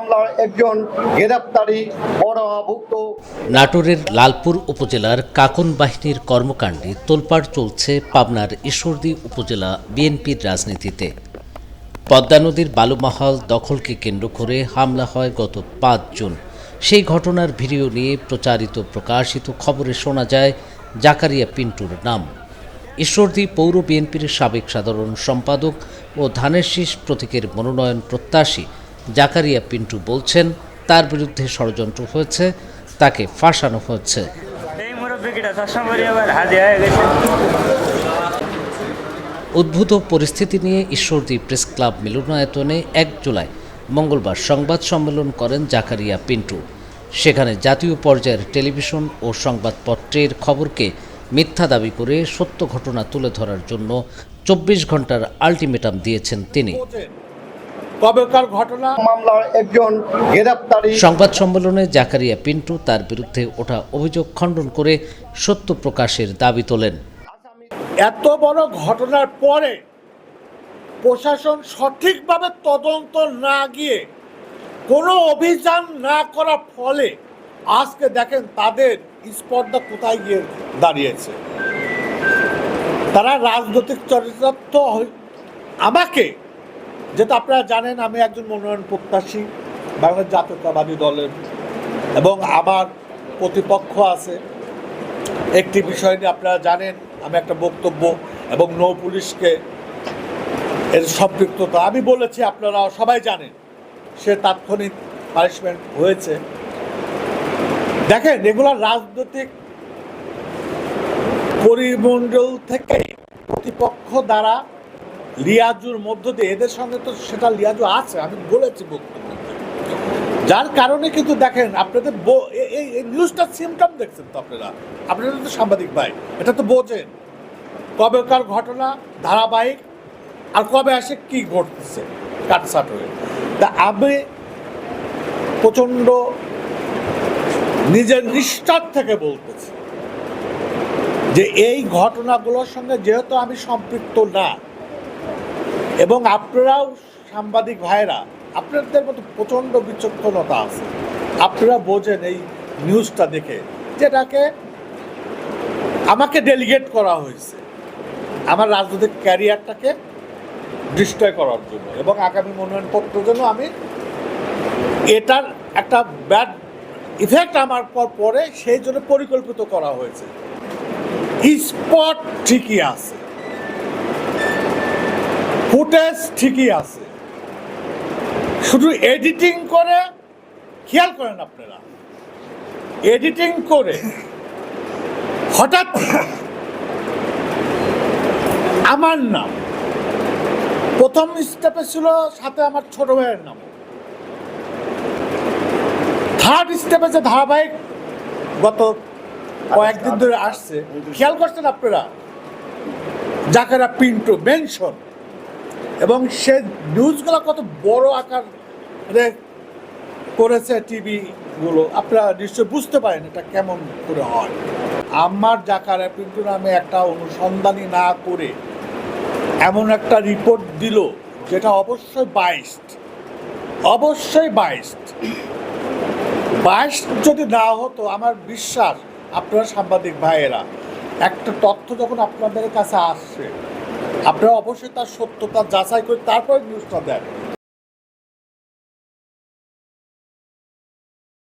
মামলার একজন গ্রেপ্তারি নাটোরের লালপুর উপজেলার কাকন বাহিনীর কর্মকাণ্ডে তোলপাড় চলছে পাবনার ঈশ্বরদী উপজেলা বিএনপির রাজনীতিতে। পদ্মা নদীর বালুমহল দখলকে কেন্দ্র করে হামলা হয় গত পাঁচ জুন। সেই ঘটনার ভিডিও নিয়ে প্রচারিত, প্রকাশিত খবরে শোনা যায় জাকারিয়া পিন্টুর নাম। ঈশ্বরদী পৌর বিএনপির সাবেক সাধারণ সম্পাদক ও ধানের শীষ প্রতীকের মনোনয়ন প্রত্যাশী জাকারিয়া পিন্টু বলছেন তার বিরুদ্ধে ষড়যন্ত্র হয়েছে তাকে ফাঁসানো হয়েছে। হয়ে উদ্ভূত পরিস্থিতি নিয়ে ঈশ্বরদী প্রেস ক্লাব মিলনায়তনে এক জুলাই মঙ্গলবার সংবাদ সম্মেলন করেন জাকারিয়া পিন্টু। সেখানে জাতীয় পর্যায়ের টেলিভিশন ও সংবাদপত্রের খবরকে মিথ্যা দাবি করে সত্য ঘটনা তুলে ধরার জন্য চব্বিশ ঘণ্টার আলটিমেটাম দিয়েছেন তিনি। কবেকার ঘটনা? মামলার একজন গ্রেপ্তারি সংবাদ সম্মেলনে জাকারিয়া পিন্টু তার বিরুদ্ধে ওঠা অভিযোগ খণ্ডন করে সত্য প্রকাশের দাবি তোলেন। এত বড় ঘটনার পরে প্রশাসন সঠিকভাবে তদন্ত না গিয়ে কোনো অভিযান না করার ফলে আজকে দেখেন তাদের স্পর্ধা কোথায় গিয়ে দাঁড়িয়েছে। তারা রাজনৈতিক চরিতার্থ আমাকে যেটা আপনারা জানেন, আমি একজন মনোনয়ন প্রত্যাশী, বাংলাদেশ জাতীয়তাবাদী দলের। এবং আমার প্রতিপক্ষ আছে। একটি বিষয় নিয়ে আপনারা জানেন, আমি একটা বক্তব্য এবং নৌ পুলিশকে এর সম্পৃক্ততা। আমি বলেছি আপনারা সবাই জানেন, সে তাৎক্ষণিক পানিশমেন্ট হয়েছে। দেখেন, এগুলো রাজনৈতিক পরিমণ্ডল থেকে প্রতিপক্ষ দ্বারা লিয়াজুর মধ্য দিয়ে, এদের সঙ্গে তো সেটা লিয়াজু আছে, আমি বলেছি বক্তব্য। যার কারণে কিন্তু দেখেন, আপনাদের এই এই নিউজটা সিমটম দেখছেন তো আপনারা। আপনারা তো সাংবাদিক ভাই, এটা তো বোঝেন। কবেকার ঘটনা, ধারাবাহিক, আর কবে আসে, কি ঘটতেছে কাটসাট হয়ে। তা আমি প্রচণ্ড নিজের নিষ্ঠার থেকে বলতেছি যে এই ঘটনাগুলোর সঙ্গে যেহেতু আমি সম্পৃক্ত না এবং আপনারাও সাংবাদিক ভাইরা আপনাদের মতো প্রচণ্ড বিচক্ষণতা আছে। আপনারা বোঝেন এই নিউজটা দেখে যেটাকে আমাকে ডেলিগেট করা হয়েছে আমার রাজনৈতিক ক্যারিয়ারটাকে ডিস্ট্রয় করার জন্য এবং আগামী মনোনয়নপত্রের জন্য আমি এটার একটা ব্যাড ইফেক্ট আমার পর পরে সেই জন্য পরিকল্পিত করা হয়েছে। স্পট ঠিকই আছে। ফুটেজ ঠিকই আছে। শুধু এডিটিং করে, খেয়াল করেন আপনারা। এডিটিং করে, হঠাৎ আমার নাম, প্রথম স্টেপে ছিল সাথে আমার ছোট ভাইয়ের নাম। থার্ড স্টেপে যে ধারাবাহিক গত কয়েকদিন ধরে আসছে, খেয়াল করছেন আপনারা? জাকারা পিন্টু মেনশন এবং সে নিউজগুলো কত বড় আকার করেছে টিভিগুলো আপনারা নিশ্চয় বুঝতে পারেন এটা কেমন করে হয়। আমার জাকারা পিন্টু নামে একটা অনুসন্ধানী না করে এমন একটা রিপোর্ট দিল, যেটা অবশ্যই বাইস্ট অবশ্যই বাইস্ট বাইস্ট যদি না হতো, আমার বিশ্বাস, আপনারা সাংবাদিক ভাইয়েরা, একটা তথ্য যখন আপনাদের কাছে আসছে আপনারা অবশ্যই তার সত্যতা যাচাই করে তারপরে নিউজটা দেন।